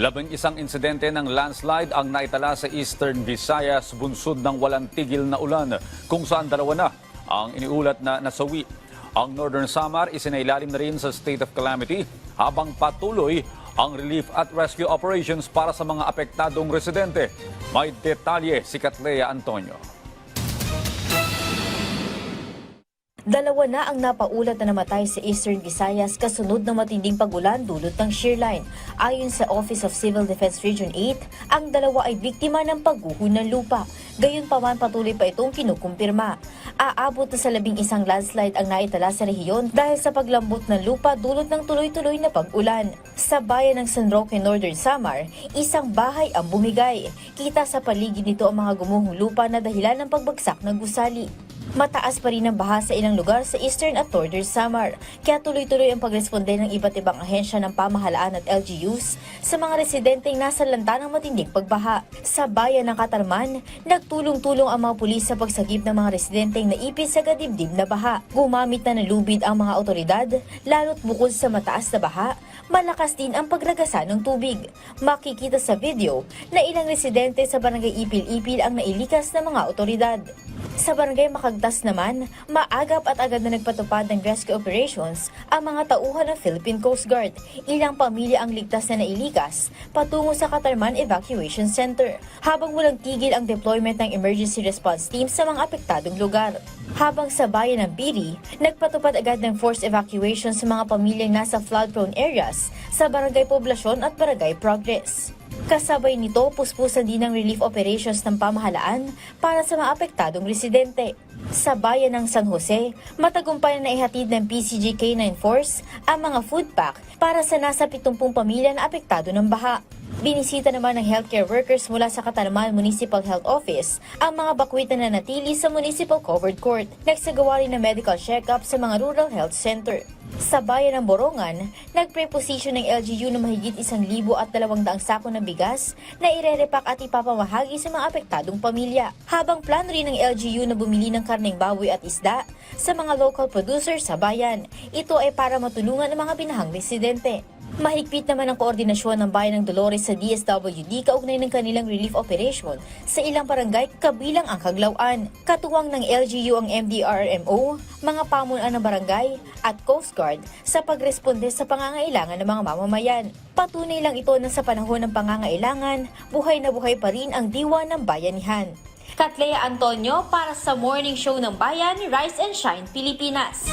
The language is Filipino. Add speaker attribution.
Speaker 1: Labing isang insidente ng landslide ang naitala sa Eastern Visayas bunsod ng walang tigil na ulan kung saan dalawa na ang iniulat na nasawi. Ang Northern Samar isinailalim na rin sa state of calamity habang patuloy ang relief at rescue operations para sa mga apektadong residente. May detalye si Katlea Antonio.
Speaker 2: Dalawa na ang napaulat na namatay sa Eastern Visayas kasunod ng matinding pagulan dulot ng shearline. Ayon sa Office of Civil Defense Region 8, ang dalawa ay biktima ng pagguho ng lupa. Gayunpaman patuloy pa itong kinukumpirma. Aabot na sa labing isang landslide ang naitala sa rehiyon dahil sa paglambot ng lupa dulot ng tuloy-tuloy na pag-ulan. Sa bayan ng San Roque, Northern Samar, isang bahay ang bumigay. Kita sa paligid nito ang mga gumuhong lupa na dahilan ng pagbagsak ng gusali. Mataas pa rin ang baha sa ilang lugar sa Eastern at Northern Samar, kaya tuloy-tuloy ang pagresponde ng iba't ibang ahensya ng pamahalaan at LGUs sa mga residenteng nasa lanta ng matinding pagbaha. Sa bayan ng Katarman, nagtulong-tulong ang mga pulis sa pagsagip ng mga residenteng naipis sa kadibdib na baha. Gumamit na ng lubid ang mga otoridad, lalo't bukod sa mataas na baha, malakas din ang pagragasa ng tubig. Makikita sa video na ilang residente sa barangay Ipil-Ipil ang nailikas ng mga otoridad. Sa barangay Makagtas naman, maagap at agad na nagpatupad ng rescue operations ang mga tauhan ng Philippine Coast Guard. Ilang pamilya ang ligtas na nailikas patungo sa Katarman Evacuation Center habang walang tigil ang deployment ng emergency response team sa mga apektadong lugar. Habang sa bayan ng Piri, nagpatupad agad ng forced evacuation sa mga pamilyang nasa flood-prone areas sa Barangay Poblasyon at Barangay Progress. Kasabay nito, puspusan din ng relief operations ng pamahalaan para sa mga apektadong residente. Sa bayan ng San Jose, matagumpay na ihatid ng PCG K9 Force ang mga food pack para sa nasa 70 pamilya na apektado ng baha. Binisita naman ng healthcare workers mula sa Katarman Municipal Health Office ang mga bakwit na nanatili sa Municipal Covered Court. Nagsagawa rin ng medical check-up sa mga rural health center. Sa bayan ng Borongan, nagpreposition ng LGU na mahigit isang libo at dalawang daang sako ng bigas na irerepak at ipapamahagi sa mga apektadong pamilya. Habang plano rin ng LGU na bumili ng karneng baboy at isda sa mga local producers sa bayan. Ito ay para matulungan ang mga binahang residente. Mahigpit naman ang koordinasyon ng Bayan ng Dolores sa DSWD kaugnay ng kanilang relief operation sa ilang barangay kabilang ang Kaglauan. Katuwang ng LGU ang MDRMO, mga pamunuan ng barangay at Coast Guard sa pagresponde sa pangangailangan ng mga mamamayan. Patunay lang ito na sa panahon ng pangangailangan, buhay na buhay pa rin ang diwa ng bayanihan. Katlea Antonio para sa Morning Show ng Bayan, Rise and Shine, Pilipinas.